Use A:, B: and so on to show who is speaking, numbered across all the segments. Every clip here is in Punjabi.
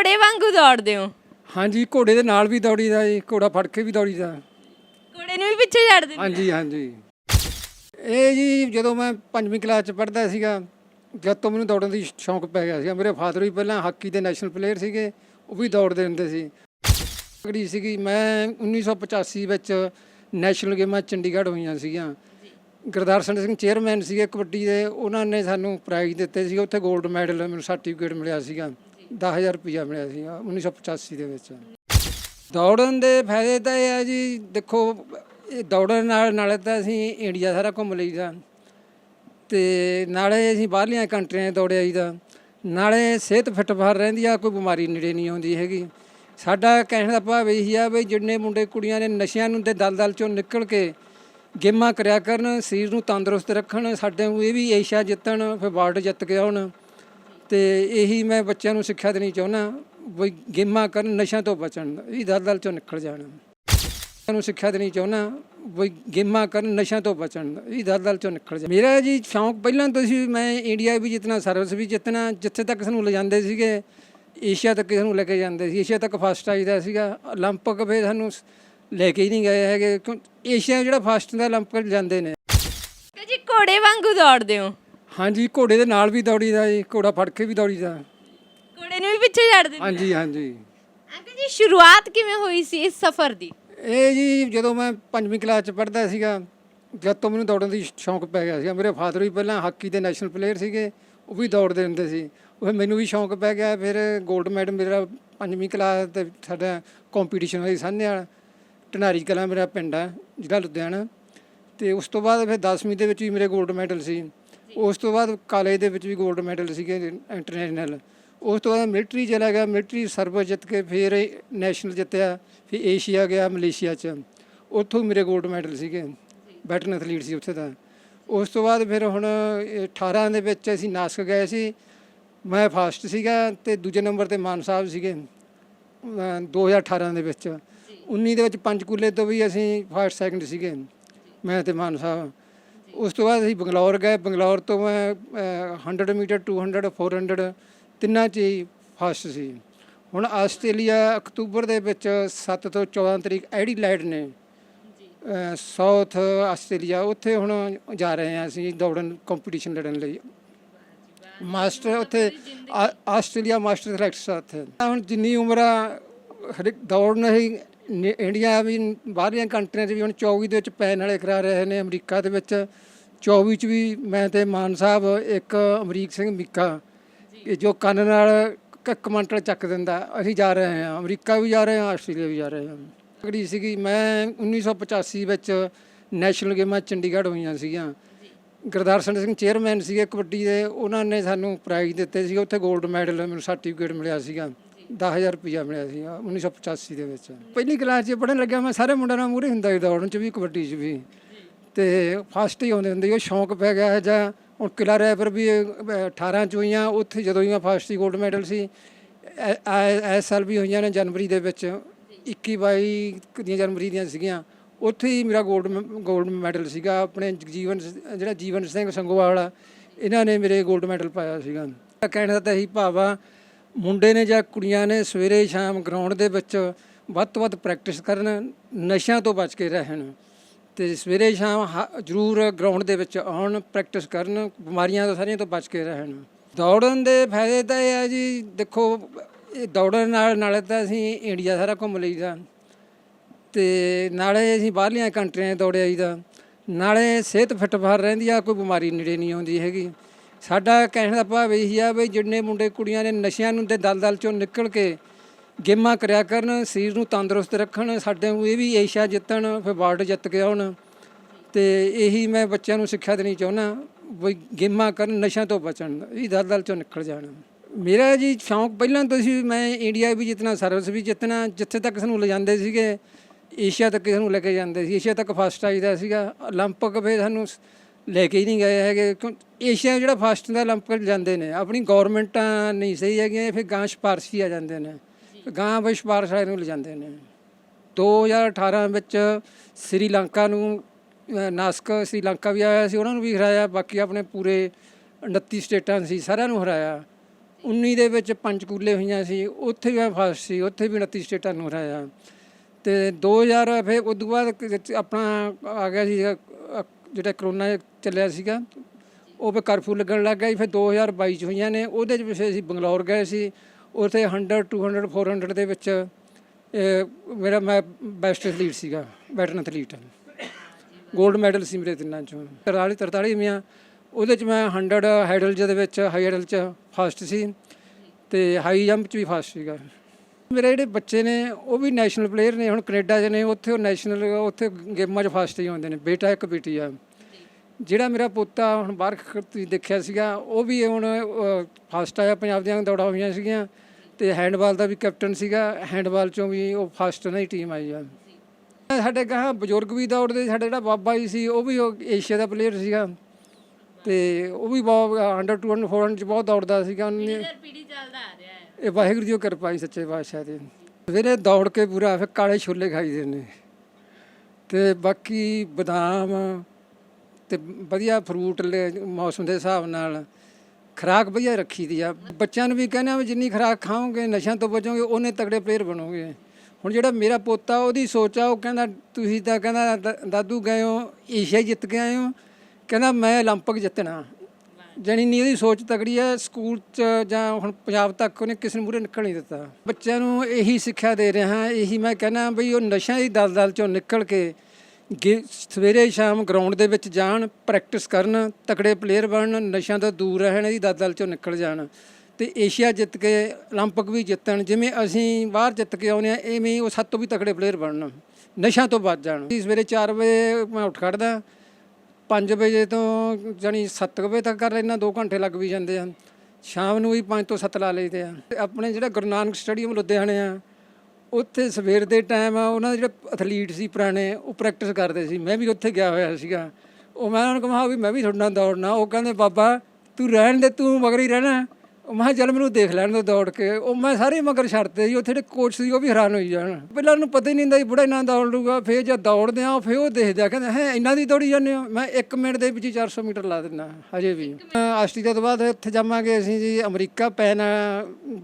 A: ਘੋੜੇ ਵਾਂਗੂ ਦੌੜਦੇ ਹੋ?
B: ਹਾਂਜੀ ਘੋੜੇ ਦੇ ਨਾਲ ਵੀ ਦੌੜੀਦਾ ਜੀ ਘੋੜਾ ਫੜ ਕੇ ਵੀ ਦੌੜੀਦਾ।
A: ਘੋੜੇ ਨੂੰ ਵੀ ਪਿੱਛੇ ਛੱਡ ਦਿੰਦੇ
B: ਹਾਂਜੀ ਹਾਂਜੀ। ਇਹ ਜੀ ਜਦੋਂ ਮੈਂ ਪੰਜਵੀਂ ਕਲਾਸ ਚ ਪੜ੍ਹਦਾ ਸੀਗਾ ਜਦ ਤੋਂ ਮੈਨੂੰ ਦੌੜਨ ਦੀ ਸ਼ੌਂਕ ਪੈ ਗਿਆ ਸੀ ਮੇਰੇ ਫਾਦਰ ਵੀ ਪਹਿਲਾਂ ਹਾਕੀ ਦੇ ਨੈਸ਼ਨਲ ਪਲੇਅਰ ਸੀਗੇ ਉਹ ਵੀ ਦੌੜਦੇ ਹੁੰਦੇ ਸੀ। ਤਕੜੀ ਸੀਗੀ ਮੈਂ 1985 ਵਿੱਚ ਨੈਸ਼ਨਲ ਗੇਮਾਂ ਚੰਡੀਗੜ੍ਹ ਹੋਈਆਂ ਸੀਗੀਆਂ। ਗੁਰਦਰਸ਼ਨ ਸਿੰਘ ਚੇਅਰਮੈਨ ਸੀਗੇ ਕਬੱਡੀ ਦੇ ਉਹਨਾਂ ਨੇ ਸਾਨੂੰ ਪ੍ਰਾਈਜ਼ ਦਿੱਤੇ ਸੀ ਉੱਥੇ 골ਡ ਮੈਡਲ ਮੈਨੂੰ ਸਰਟੀਫਿਕੇਟ ਮਿਲਿਆ ਸੀਗਾ। 10000 ਰੁਪਇਆ ਮਿਲਿਆ ਸੀਗਾ 1985 ਦੇ ਵਿੱਚ। ਦੌੜਨ ਦੇ ਫਾਇਦੇ ਤਾਂ ਇਹ ਆ ਜੀ, ਦੇਖੋ, ਇਹ ਦੌੜਨ ਨਾਲ, ਨਾਲੇ ਤਾਂ ਅਸੀਂ ਇੰਡੀਆ ਸਾਰਾ ਘੁੰਮ ਲਈਦਾ। ਤੇ ਨਾਲੇ ਅਸੀਂ ਬਾਹਰਲੀਆਂ ਕੰਟਰੀਆਂ ਦੌੜਿਆ ਜਾਈਦਾ। ਨਾਲੇ ਸਿਹਤ ਫਿੱਟ ਫਾਰ ਰਹਿੰਦੀ ਆ, ਕੋਈ ਬਿਮਾਰੀ ਨੇੜੇ ਨਹੀਂ ਆਉਂਦੀ ਹੈਗੀ। ਸਾਡਾ ਕਹਿਣ ਦਾ ਭਾਵ ਇਹੀ ਆ ਵੀ ਜਿੰਨੇ ਮੁੰਡੇ ਕੁੜੀਆਂ ਨੇ ਨਸ਼ਿਆਂ ਨੂੰ ਤੇ ਦਲਦਲ ਚੋਂ ਨਿਕਲ ਕੇ ਗੇਮਾਂ ਕਰਿਆ ਕਰਨ, ਸਰੀਰ ਨੂੰ ਤੰਦਰੁਸਤ ਰੱਖਣ, ਸਾਡੇ ਨੂੰ ਇਹ ਵੀ ਏਸ਼ੀਆ ਜਿੱਤਣ, ਫਿਰ ਵਰਲਡ ਜਿੱਤ ਕੇ ਆਉਣ ਤੇ ਇਹੀ ਮੈਂ ਬੱਚਿਆਂ ਨੂੰ ਸਿੱਖਿਆ ਦੇਣੀ ਚਾਹੁੰਦਾ ਵੀ ਗੇਮਾਂ ਕਰਨ ਨਸ਼ਿਆਂ ਤੋਂ ਬਚਣ ਇਹ ਦਲਦਲ ਚੋਂ ਨਿਕਲ ਜਾਣ ਬੱਚਿਆਂ ਨੂੰ ਸਿੱਖਿਆ ਦੇਣੀ ਚਾਹੁੰਦਾ ਵੀ ਗੇਮਾਂ ਕਰਨ ਨਸ਼ਿਆਂ ਤੋਂ ਬਚਣ ਇਹ ਦਲਦਲ ਚੋਂ ਨਿਕਲ ਜਾ ਮੇਰਾ ਜੀ ਸ਼ੌਂਕ ਪਹਿਲਾਂ ਤੋਂ ਸੀ ਮੈਂ ਇੰਡੀਆ ਵੀ ਜਿੱਤਣਾ ਸਰਵਿਸ ਵੀ ਜਿੱਤਣਾ ਜਿੱਥੇ ਤੱਕ ਸਾਨੂੰ ਲਿਜਾਂਦੇ ਸੀਗੇ ਏਸ਼ੀਆ ਤੱਕ ਕਿਸੇ ਨੂੰ ਲੈ ਕੇ ਜਾਂਦੇ ਸੀ ਏਸ਼ੀਆ ਤੱਕ ਫਸਟ ਆਈਦਾ ਸੀਗਾ 올림픽 ਵੀ ਸਾਨੂੰ ਸ- ਲੈ ਕੇ ਹੀ ਨਹੀਂ ਗਏ ਹੈਗੇ ਕਿਉਂ ਏਸ਼ੀਆ ਜਿਹੜਾ ਫਸਟ ਦਾ 올림픽 ਜਾਂਦੇ ਨੇ
A: ਕਿ ਜੀ ਘੋੜੇ ਵਾਂਗੂ ਦੌੜਦੇ ਹੋ
B: ਹਾਂਜੀ ਘੋੜੇ ਦੇ ਨਾਲ ਵੀ ਦੌੜੀਦਾ ਜੀ ਘੋੜਾ ਫੜ ਕੇ ਵੀ ਦੌੜੀਦਾ।
A: ਘੋੜੇ ਨੂੰ ਵੀ ਪਿੱਛੇ ਛੱਡ ਦਿੰਦੇ
B: ਹਾਂਜੀ ਹਾਂਜੀ।
A: ਅੰਕਲ ਜੀ ਸ਼ੁਰੂਆਤ ਕਿਵੇਂ ਹੋਈ ਸੀ ਇਸ ਸਫ਼ਰ ਦੀ?
B: ਇਹ ਜੀ ਜਦੋਂ ਮੈਂ ਪੰਜਵੀਂ ਕਲਾਸ ਚ ਪੜ੍ਹਦਾ ਸੀਗਾ ਜਦ ਤੋਂ ਮੈਨੂੰ ਦੌੜਨ ਦੀ ਸ਼ੌਂਕ ਪੈ ਗਿਆ ਸੀ ਮੇਰੇ ਫਾਦਰ ਵੀ ਪਹਿਲਾਂ ਹਾਕੀ ਦੇ ਨੈਸ਼ਨਲ ਪਲੇਅਰ ਸੀਗੇ ਉਹ ਵੀ ਦੌੜਦੇ ਹੁੰਦੇ ਸੀ। ਉਹ ਮੈਨੂੰ ਵੀ ਸ਼ੌਂਕ ਪੈ ਗਿਆ ਫਿਰ 골ਡ ਮੈਡਲ ਮੇਰਾ ਪੰਜਵੀਂ ਕਲਾਸ ਤੇ ਸਾਡਾ ਕੰਪੀਟੀਸ਼ਨ ਹੋਈ ਸਾਹਨੇ ਵਾਲਾ। ਢਨਾਰੀ ਕਲਾਂ ਮੇਰਾ ਪਿੰਡ ਆ ਜ਼ਿਲ੍ਹਾ ਲੁਧਿਆਣਾ। ਤੇ ਉਸ ਤੋਂ ਬਾਅਦ ਫਿਰ 10ਵੀਂ ਦੇ ਵਿੱਚ ਵੀ ਮੇਰੇ 골ਡ ਮੈਡਲ ਸੀ। ਉਸ ਤੋਂ ਬਾਅਦ ਕਾਲਜ ਦੇ ਵਿੱਚ ਵੀ 골ਡ ਮੈਡਲ ਸੀਗੇ ਇੰਟਰਨੈਸ਼ਨਲ ਉਸ ਤੋਂ ਬਾਅਦ ਮਿਲਟਰੀ ਚਲਾ ਗਿਆ ਮਿਲਟਰੀ ਸਰਵਿਸ ਜਿੱਤ ਕੇ ਫਿਰ ਨੈਸ਼ਨਲ ਜਿੱਤਿਆ ਫਿਰ ਏਸ਼ੀਆ ਗਿਆ ਮਲੇਸ਼ੀਆ ਚ। ਉੱਥੋਂ ਮੇਰੇ 골ਡ ਮੈਡਲ ਸੀਗੇ। ਬੈਟਨ ਐਥਲੀਟ ਸੀ ਉੱਥੇ ਦਾ। ਉਸ ਤੋਂ ਬਾਅਦ ਫਿਰ ਹੁਣ ਇਹ 18 ਦੇ ਵਿੱਚ ਅਸੀਂ ਨਾਸਕ ਗਏ ਸੀ। ਮੈਂ ਫਾਸਟ ਸੀਗਾ ਤੇ ਦੂਜੇ ਨੰਬਰ ਤੇ ਮਾਨ ਸਾਹਿਬ ਸੀਗੇ ਅਹ 2018 ਦੇ ਵਿੱਚ। 19 ਦੇ ਵਿੱਚ ਪੰਚਕੂਲੇ ਤੋਂ ਵੀ ਅਸੀਂ ਫਸਟ ਸੈਕੰਡ ਸੀਗੇ। ਮੈਂ ਤੇ ਮਾਨ ਸਾਹਿਬ। ਉਸ ਤੋਂ ਬਾਅਦ ਅਸੀਂ ਬੰਗਲੌਰ ਗਏ। ਬੰਗਲੌਰ ਤੋਂ ਮੈਂ ਅਹ, 100 ਮੀਟਰ 200 400 ਤਿੰਨਾਂ 'ਚ ਹੀ ਫਸਟ ਸੀ। ਹੁਣ ਆਸਟ੍ਰੇਲੀਆ ਅਕਤੂਬਰ ਦੇ ਵਿੱਚ 7 ਤੋਂ 14 ਤਰੀਕ ਐਡੀਲੇਡ ਨੇ। ਸਾਊਥ ਆਸਟ੍ਰੇਲੀਆ ਉੱਥੇ ਹੁਣ ਜਾ ਰਹੇ ਹਾਂ ਅਸੀਂ ਦੌੜਨ ਕੰਪੀਟੀਸ਼ਨ ਲੜਨ ਲਈ। ਮਾਸਟਰ ਉੱਥੇ ਆ- ਆਸਟ੍ਰੇਲੀਆ ਮਾਸਟਰ ਸਿਲੈਕਟ ਉੱਥੇ। ਹੁਣ ਜਿੰਨੀ ਉਮਰ ਹਰ ਦੌੜ ਨਹੀਂ ਨੇ- ਇੰਡੀਆ ਵੀ ਬਾਹਰਲੀਆਂ ਕੰਟਰੀਆਂ 'ਚ ਵੀ ਹੁਣ 24 ਦੇ ਵਿੱਚ ਪੈਨ ਵਾਲੇ ਕਰਾ ਰਹੇ ਨੇ ਅਮਰੀਕਾ ਦੇ ਵਿੱਚ। 24 ਚ ਵੀ ਮੈਂ ਤੇ ਮਾਨ ਸਾਹਿਬ ਇੱਕ ਅਮਰੀਕ ਸਿੰਘ ਮਿੱਕਾ ਇਹ ਜੋ ਕੰਨ ਨਾਲ ਕ- ਕਮਾਂਟਰ ਚੱਕ ਦਿੰਦਾ ਅਸੀਂ ਜਾ ਰਹੇ ਹਾਂ। ਅਮਰੀਕਾ ਵੀ ਜਾ ਰਹੇ ਹਾਂ ਆਸਟ੍ਰੇਲੀਆ ਵੀ ਜਾ ਰਹੇ ਹਾਂ। ਤਕੜੀ ਸੀਗੀ ਮੈਂ 1985 ਵਿੱਚ ਨੈਸ਼ਨਲ ਗੇਮਾਂ ਚੰਡੀਗੜ੍ਹ ਹੋਈਆਂ ਸੀਗੀਆਂ। ਗੁਰਦਰਸ਼ਨ ਸਿੰਘ ਚੇਅਰਮੈਨ ਸੀਗੇ ਕਬੱਡੀ ਦੇ ਉਹਨਾਂ ਨੇ ਸਾਨੂੰ ਪ੍ਰਾਈਜ਼ ਦਿੱਤੇ ਸੀ ਉੱਥੇ 골ਡ ਮੈਡਲ ਮੈਨੂੰ ਸਰਟੀਫਿਕੇਟ ਮਿਲਿਆ ਸੀਗਾ। 10000 ਰੁਪਇਆ ਮਿਲਿਆ ਸੀ 1985 ਦੇ ਵਿੱਚ। ਪਹਿਲੀ ਕਲਾਸ 'ਚ ਪੜਨ ਲੱਗਿਆ ਮੈਂ, ਸਾਰੇ ਮੁੰਡਿਆਂ ਨਾਲ ਮੂਰੇ ਹੁੰਦਾ ਸੀ ਦੌੜਨ 'ਚ ਵੀ, ਕਬੱਡੀ 'ਚ ਵੀ। ਤੇ ਫਸਟ ਹੀ ਆਉਂਦੇ ਹੁੰਦੇ ਸੀ, ਉਹ ਸ਼ੌਂਕ ਪੈ ਗਿਆ ਹੈ ਜਾਂ ਹੁਣ ਕਿਲਾ ਰੈਪਰ ਵੀ 18 ਚ ਹੋਈਆਂ, ਉੱਥੇ ਜਦੋਂ ਹੀ ਫਸਟ ਹੀ ਗੋਲਡ ਮੈਡਲ ਸੀ ਇਸ ਸਾਲ ਵੀ ਹੋਈਆਂ ਨੇ ਜਨਵਰੀ ਦੇ ਵਿੱਚ। 21 ਬਾਈ ਦੀਆਂ ਜਨਵਰੀ ਦੀਆਂ ਸੀਗੀਆਂ। ਉੱਥੇ ਹੀ ਮੇਰਾ 골ਡ ਗੋਲਡ ਮੈਡਲ ਸੀਗਾ, ਆਪਣੇ ਜੀਵਨ ਜਿਹੜਾ ਜੀਵਨ ਸਿੰਘ ਸੰਗੋਵਾਲ ਇਹਨਾਂ ਨੇ ਮੇਰੇ ਗੋਲਡ ਮੈਡਲ ਪਾਇਆ ਸੀਗਾ। ਕਹਿਣ ਤਾਂ ਇਹੀ ਭਾਵ ਆ ਮੁੰਡੇ ਨੇ ਜਾਂ ਕੁੜੀਆਂ ਨੇ ਸਵੇਰੇ ਸ਼ਾਮ ਗਰਾਊਂਡ ਦੇ ਵਿੱਚ ਵੱਧ ਤੋਂ ਵੱਧ ਪ੍ਰੈਕਟਿਸ ਕਰਨ, ਨਸ਼ਿਆਂ ਤੋਂ ਬਚ ਕੇ ਰਹਿਣ ਤੇ ਸਵੇਰੇ ਸ਼ਾਮ ਹ- ਜ਼ਰੂਰ ਗਰਾਊਂਡ ਦੇ ਵਿੱਚ ਆਉਣ, ਪ੍ਰੈਕਟਿਸ ਕਰਨ, ਬਿਮਾਰੀਆਂ ਤੋਂ ਸਾਰੀਆਂ ਤੋਂ ਬਚ ਕੇ ਰਹਿਣ। ਦੌੜਨ ਦੇ ਫਾਇਦੇ ਤਾਂ ਇਹ ਹੈ ਜੀ, ਦੇਖੋ, ਇਹ ਦੌੜਨ ਨਾਲ, ਨਾਲੇ ਤਾਂ ਅਸੀਂ ਇੰਡੀਆ ਸਾਰਾ ਘੁੰਮ ਲਈਦਾ ਤੇ ਨਾਲੇ ਅਸੀਂ ਬਾਹਰਲੀਆਂ ਕੰਟਰੀਆਂ ਦੌੜਿਆ ਦੌੜ ਨਾਲੇ ਸਿਹਤ ਫਿੱਟ ਫਰ ਰਹਿੰਦੀ ਆ, ਕੋਈ ਬਿਮਾਰੀ ਨੇੜੇ ਨਹੀਂ ਆਉਂਦੀ ਹੈਗੀ। ਸਾਡਾ ਕਹਿਣ ਦਾ ਭਾਵ ਇਹੀ ਆ ਵੀ ਜਿੰਨੇ ਮੁੰਡੇ ਕੁੜੀਆਂ ਨੇ ਨਸ਼ਿਆਂ ਨੂੰ ਤੇ ਦਲਦਲ ਚੋਂ ਨਿਕਲ ਕੇ ਗੇਮਾਂ ਕਰਿਆ ਕਰਨ ਸਰੀਰ ਨੂੰ ਤੰਦਰੁਸਤ ਰੱਖਣ ਸਾਡੇ ਨੂੰ ਇਹ ਵੀ ਏਸ਼ੀਆ ਜਿੱਤਣ ਫਿਰ ਵਰਲਡ ਜਿੱਤ ਕੇ ਆਉਣ ਤੇ ਇਹੀ ਮੈਂ ਬੱਚਿਆਂ ਨੂੰ ਸਿੱਖਿਆ ਦੇਣੀ ਚਾਹੁੰਦਾ ਵੀ ਗੇਮਾਂ ਕਰਨ ਨਸ਼ਿਆਂ ਤੋਂ ਬਚਣ ਇਹ ਦਲਦਲ ਚੋਂ ਨਿਕਲ ਜਾਣ ਮੇਰਾ ਜੀ ਸ਼ੌਂਕ ਪਹਿਲਾਂ ਤੋਂ ਸੀ ਮੈਂ ਇੰਡੀਆ ਵੀ ਜਿੱਤਣਾ ਸਰਵਿਸ ਵੀ ਜਿੱਤਣਾ ਜਿੱਥੇ ਤੱਕ ਸਾਨੂੰ ਲਿਜਾਂਦੇ ਸੀਗੇ ਏਸ਼ੀਆ ਤੱਕ ਕਿਸੇ ਨੂੰ ਲੈ ਕੇ ਜਾਂਦੇ ਸੀ ਏਸ਼ੀਆ ਤੱਕ ਫਸਟ ਆਈਦਾ ਸੀਗਾ 올림픽 ਫਿਰ ਸਾਨੂੰ ਸ- ਲੈ ਕੇ ਹੀ ਨਹੀਂ ਗਏ ਹੈਗੇ ਏਸ਼ੀਆ ਜਿਹੜਾ ਫਾਸਟਿੰਗ ਦਾ ਓਲੰਪਿਕ ਜਾਂਦੇ ਨੇ ਆਪਣੀ ਗਵਰਨਮੈਂਟਾਂ ਨਹੀਂ ਸਹੀ ਹੈਗੀਆਂ ਫਿਰ ਗਾਂ ਸਿਫਾਰਸ਼ੀ ਆ ਜਾਂਦੇ ਨੇ ਗਾਂ ਵੀ ਸਿਫਾਰਸ਼ ਵਾਲੇ ਨੂੰ ਲਿਜਾਂਦੇ ਨੇ। 2018 ਵਿੱਚ ਸ੍ਰੀਲੰਕਾ ਨੂੰ ਨਾਸਕ ਸ੍ਰੀਲੰਕਾ ਵੀ ਆਇਆ ਸੀ ਉਹਨਾਂ ਨੂੰ ਵੀ ਹਰਾਇਆ ਬਾਕੀ ਆਪਣੇ ਪੂਰੇ 29 ਸਟੇਟਾਂ ਸੀ ਸਾਰਿਆਂ ਨੂੰ ਹਰਾਇਆ। 19 ਦੇ ਵਿੱਚ ਪੰਚਕੂਲੇ ਹੋਈਆਂ ਸੀ ਉੱਥੇ ਵੀ ਫਾਸਟ ਸੀ ਉੱਥੇ ਵੀ 29 ਸਟੇਟਾਂ ਨੂੰ ਹਰਾਇਆ। ਤੇ 2000 ਫਿਰ ਉਸ ਤੋਂ ਬਾਅਦ ਆਪਣਾ ਆ ਗਿਆ ਸੀ ਜਿਹੜਾ ਕਰੋਨਾ ਚੱਲਿਆ ਸੀਗਾ, ਉਹ ਫਿਰ ਕਰਫਿਊ ਲੱਗਣ ਲੱਗ ਗਿਆ ਸੀ। ਫਿਰ 2022 ਚ ਹੋਈਆਂ ਨੇ, ਉਹਦੇ ਚ ਵੀ ਅਸੀਂ ਬੰਗਲੌਰ ਗਏ ਸੀ, ਉੱਥੇ 100 200 400 ਦੇ ਵਿੱਚ ਮੇਰਾ ਮੈਂ ਬੈਸਟ ਐਥਲੀਟ ਸੀਗਾ ਵੈਟਰਨ ਐਥਲੀਟ 골ਡ ਮੈਡਲ ਸੀ ਮੇਰੇ ਤਿੰਨਾਂ ਚੋਂ 43 43 ਮੀਆਂ ਉਹਦੇ ਚ ਮੈਂ 100 ਹਾਈਡਲ ਦੇ ਵਿੱਚ ਹਾਈ ਹਾਈਡਲ ਚ ਫਾਸਟ ਸੀ, ਤੇ ਹਾਈ ਜੰਪ ਚ ਵੀ ਫਾਸਟ ਸੀਗਾ ਮੇਰੇ ਜਿਹੜੇ ਬੱਚੇ ਨੇ, ਉਹ ਵੀ ਨੈਸ਼ਨਲ ਪਲੇਅਰ ਨੇ, ਹੁਣ ਕੈਨੇਡਾ 'ਚ ਨੇ, ਉੱਥੇ ਉਹ ਨੈਸ਼ਨਲ ਉੱਥੇ ਗੇਮਾਂ 'ਚ ਫਸਟ ਹੀ ਹੁੰਦੇ ਨੇ, ਬੇਟਾ ਇੱਕ ਬੇਟੀ ਆ। ਜਿਹੜਾ ਮੇਰਾ ਪੋਤਾ ਹੁਣ ਬਾਹਰ ਤੁਸੀਂ ਦੇਖਿਆ ਸੀਗਾ, ਉਹ ਵੀ ਹੁਣ ਫਸਟ ਆਇਆ, ਪੰਜਾਬ ਦੀਆਂ ਦੌੜਾਂ ਹੋਈਆਂ ਸੀਗੀਆਂ ਤੇ ਹੈਂਡਬਾਲ ਦਾ ਵੀ ਕੈਪਟਨ ਸੀਗਾ ਹੈਂਡਬਾਲ ਚੋਂ ਵੀ ਉਹ ਫਸਟ ਨਾਲ ਹੀ ਟੀਮ ਆਈ ਆ। ਸਾਡੇ ਗਾਂ ਬਜ਼ੁਰਗ ਵੀ ਦੌੜਦੇ, ਸਾਡੇ ਜਿਹੜਾ ਬਾਬਾ ਜੀ ਸੀ, ਉਹ ਵੀ ਉਹ ਏਸ਼ੀਆ ਦਾ ਪਲੇਅਰ ਸੀਗਾ। ਤੇ ਉਹ ਵੀ ਬਹੁਤ 100 200 400 ਚ ਬਹੁਤ ਦੌੜਦਾ ਸੀਗਾ ਉਹਨੇ।
A: ਪੀੜੀ ਚੱਲਦਾ ਆ ਰਿਹਾ ਹੈ।
B: ਇਹ ਵਾਹਿਗੁਰੂ ਦੀ ਕਿਰਪਾ ਹੀ ਸੱਚੇ ਪਾਤਸ਼ਾਹ ਦੀ। ਸਵੇਰੇ ਦੌੜ ਕੇ ਪੂਰਾ ਫਿਰ ਕਾਲੇ ਛੋਲੇ ਖਾਈਦੇ ਨੇ ਤੇ ਬਾਕੀ ਬਦਾਮ ਤੇ ਵਧੀਆ ਫਰੂਟ ਲੈ- ਮੌਸਮ ਦੇ ਹਿਸਾਬ ਨਾਲ ਖੁਰਾਕ ਵਧੀਆ ਰੱਖੀ ਦੀ ਆ। ਬੱਚਿਆਂ ਨੂੰ ਵੀ ਕਹਿੰਦੇ ਆ ਵੀ ਜਿੰਨੀ ਖੁਰਾਕ ਖਾਓਗੇ ਨਸ਼ਿਆਂ ਤੋਂ ਬਚੋਗੇ ਉਹਨੇ ਤਗੜੇ ਪਲੇਅਰ ਬਣੋਗੇ। ਹੁਣ ਜਿਹੜਾ ਮੇਰਾ ਪੋਤਾ ਉਹਦੀ ਸੋਚ ਆ ਉਹ ਕਹਿੰਦਾ ਤੁਸੀਂ ਤਾਂ ਕਹਿੰਦਾ ਦ- ਦਾਦੂ ਗਏ ਹੋ ਏਸ਼ੀਆ ਜਿੱਤ ਕੇ ਆਏ ਹੋ। ਕਹਿੰਦਾ ਮੈਂ 올림픽 ਜਿੱਤਣਾ ਜਾਣੀ ਨਹੀਂ ਉਹਦੀ ਸੋਚ ਤਕੜੀ ਹੈ ਸਕੂਲ ਚ ਜਾਂ ਹੁਣ ਪੰਜਾਬ ਤੱਕ ਉਹਨੇ ਕਿਸੇ ਨੂੰ ਮੂਰੇ ਨਿਕਲ ਨਹੀਂ ਦਿੱਤਾ ਬੱਚਿਆਂ ਨੂੰ ਇਹੀ ਸਿੱਖਿਆ ਦੇ ਰਿਹਾ ਇਹੀ ਮੈਂ ਕਹਿੰਦਾ ਬਈ ਉਹ ਨਸ਼ਿਆਂ ਦੀ ਦਲਦਲ ਚੋਂ ਨਿਕਲ ਕੇ ਗੇ- ਸਵੇਰੇ ਸ਼ਾਮ ਗਰਾਊਂਡ ਦੇ ਵਿੱਚ ਜਾਣ ਪ੍ਰੈਕਟਿਸ ਕਰਨ ਤਕੜੇ ਪਲੇਅਰ ਬਣਨ ਨਸ਼ਿਆਂ ਤੋਂ ਦੂਰ ਰਹਿਣ ਇਹਦੀ ਦਲਦਲ ਚੋਂ ਨਿਕਲ ਜਾਣ ਤੇ ਏਸ਼ੀਆ ਜਿੱਤ ਕੇ 올림픽 ਵੀ ਜਿੱਤਣ ਜਿਵੇਂ ਅਸੀਂ ਬਾਹਰ ਜਿੱਤ ਕੇ ਆਉਂਦੇ ਆ ਐਵੇਂ ਹੀ ਉਹ ਸਭ ਤੋਂ ਵੀ ਤਕੜੇ ਪਲੇਅਰ ਬਣਨ ਨਸ਼ਿਆਂ ਤੋਂ ਬਚ ਜਾਣ ਸਵੇਰੇ 4 ਵਜੇ ਮੈਂ ਉੱਠ ਖੜਦਾ 5 ਵਜੇ ਤੋਂ ਜਾਣੀ 7 ਵਜੇ ਤੱਕ ਕਰ ਲੈਣਾ 2 ਘੰਟੇ ਲੱਗ ਵੀ ਜਾਂਦੇ ਆ। ਸ਼ਾਮ ਨੂੰ ਵੀ 5 ਤੋਂ 7 ਲਾ ਲਈਦੇ ਆ। ਤੇ ਆਪਣੇ ਜਿਹੜਾ ਗੁਰੂ ਨਾਨਕ ਸਟੇਡੀਅਮ ਲੁਧਿਆਣੇ ਆ, ਉੱਥੇ ਸਵੇਰ ਦੇ ਟਾਈਮ ਉਹਨਾਂ ਦੇ ਜਿਹੜੇ ਐਥਲੀਟ ਸੀ ਪੁਰਾਣੇ, ਉਹ ਪ੍ਰੈਕਟਿਸ ਕਰਦੇ ਸੀ। ਮੈਂ ਵੀ ਉੱਥੇ ਗਿਆ ਹੋਇਆ ਸੀਗਾ। ਉਹ ਮੈਂ ਉਹਨਾਂ ਨੂੰ ਕਹਾਂ ਵੀ ਮੈਂ ਵੀ ਤੁਹਾਡੇ ਨਾਲ ਦੌੜਨਾ। ਉਹ ਕਹਿੰਦੇ, ਬਾਬਾ, ਤੂੰ ਰਹਿਣ ਦੇ, ਤੂੰ ਮਗਰ ਹੀ ਰਹਿਣਾ। ਮੈਂ ਕਿਹਾ ਚੱਲ ਮੈਨੂੰ ਦੇਖ ਲੈਣ ਦੋ ਦੌੜ ਕੇ। ਉਹ ਮੈਂ ਸਾਰੇ ਮਗਰ ਛੱਡਤੇ ਸੀ ਉੱਥੇ ਜਿਹੜੇ ਕੋਚ ਸੀ ਉਹ ਵੀ ਹੈਰਾਨ ਹੋਈ ਜਾਣ। ਪਹਿਲਾਂ ਉਹਨੂੰ ਪਤਾ ਹੀ ਨਹੀਂ ਹੁੰਦਾ ਜੀ ਬੁੜਾ ਇੰਨਾ ਦੌੜ ਲੂਗਾ ਫੇਰ ਜਦ ਦੌੜਦੇ ਆ ਫੇਰ ਉਹ ਦੇਖਦੇ ਆ ਕਹਿੰਦੇ ਹੈ ਇੰਨਾ ਦੀ ਦੌੜੀ ਜਾਂਦੇ ਹੋ? ਮੈਂ 1 ਮਿੰਟ ਦੇ ਵਿੱਚ ਹੀ 400 ਮੀਟਰ ਲਾ ਦਿੰਦਾ ਹਜੇ ਵੀ। ਅ, ਆਸਟ੍ਰੇਲੀਆ ਤੋਂ ਬਾਅਦ ਇੱਥੇ ਜਾਵਾਂਗੇ ਅਸੀਂ ਜੀ ਅਮਰੀਕਾ ਪੈਨ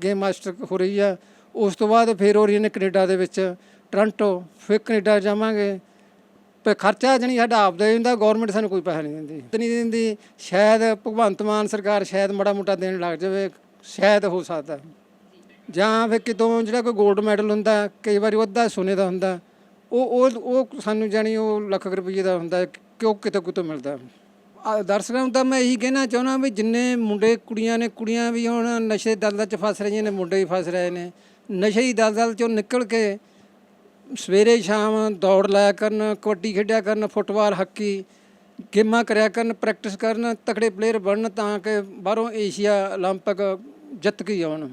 B: ਗੇਮ ਮਾਸਟਰ ਹੋ ਰਹੀ ਆ। ਉਸ ਤੋਂ ਬਾਅਦ ਫੇਰ ਹੋ ਰਹੀ ਨੇ ਕੈਨੇਡਾ ਦੇ ਵਿੱਚ ਟੋਰਾਂਟੋ ਫਿਰ ਕੈਨੇਡਾ ਜਾਵਾਂਗੇ। ਪਰ ਖਰਚਾ ਜਣੀ ਸਾਡਾ ਆਪ ਦਾ ਹੀ ਹੁੰਦਾ ਗਵਰਨਮੈਂਟ ਸਾਨੂੰ ਕੋਈ ਪੈਸਾ ਨਹੀਂ ਦਿੰਦੀ। ਨਹੀਂ ਦਿੰਦੀ ਸ਼ਾਇਦ ਭਗਵੰਤ ਮਾਨ ਸਰਕਾਰ ਸ਼ਾਇਦ ਮੜਾ ਮੋਟਾ ਦੇਣ ਲੱਗ ਜਾਵੇ ਸ਼ਾਇਦ ਹੋ ਸਕਦਾ। ਜਾਂ ਫਿਰ ਕਿਤੋਂ ਜਿਹੜਾ ਕੋਈ 골ਡ ਮੈਡਲ ਹੁੰਦਾ ਕਈ ਵਾਰੀ ਉਹ ਅੱਧਾ ਸੋਨੇ ਦਾ ਹੁੰਦਾ। ਉਹ ਉਹ ਉਹ ਸਾਨੂੰ ਜਾਣੀ ਉਹ ਲੱਖ ਕੁ ਰੁਪਏ ਦਾ ਹੁੰਦਾ ਕਿਉਂ ਕਿਤੋਂ ਕਿਤੋਂ ਮਿਲਦਾ। ਆ, ਦਰਸ਼ਕਾਂ ਨੂੰ ਤਾਂ ਮੈਂ ਇਹੀ ਕਹਿਣਾ ਚਾਹੁੰਦਾ ਵੀ ਜਿੰਨੇ ਮੁੰਡੇ ਕੁੜੀਆਂ ਨੇ ਕੁੜੀਆਂ ਵੀ ਹੁਣ ਨਸ਼ੇ ਦਲਦਲ 'ਚ ਫਸ ਰਹੀਆਂ ਨੇ ਮੁੰਡੇ ਵੀ ਫਸ ਰਹੇ ਨੇ। ਨਸ਼ੇ ਦੀ ਦਲਦਲ 'ਚੋਂ ਨਿਕਲ ਕੇ ਸਵੇਰੇ ਸ਼ਾਮ ਦੌੜ ਲਾਇਆ ਕਰਨ ਕਬੱਡੀ ਖੇਡਿਆ ਕਰਨ ਫੁੱਟਬਾਲ ਹਾਕੀ ਗੇਮਾਂ ਕਰਿਆ ਕਰਨ ਪ੍ਰੈਕਟਿਸ ਕਰਨ ਤਕੜੇ ਪਲੇਅਰ ਬਣਨ ਤਾਂ ਕਿ ਬਾਹਰੋਂ ਏਸ਼ੀਆ 올림픽 ਜਿੱਤ ਕੇ ਹੀ ਆਉਣ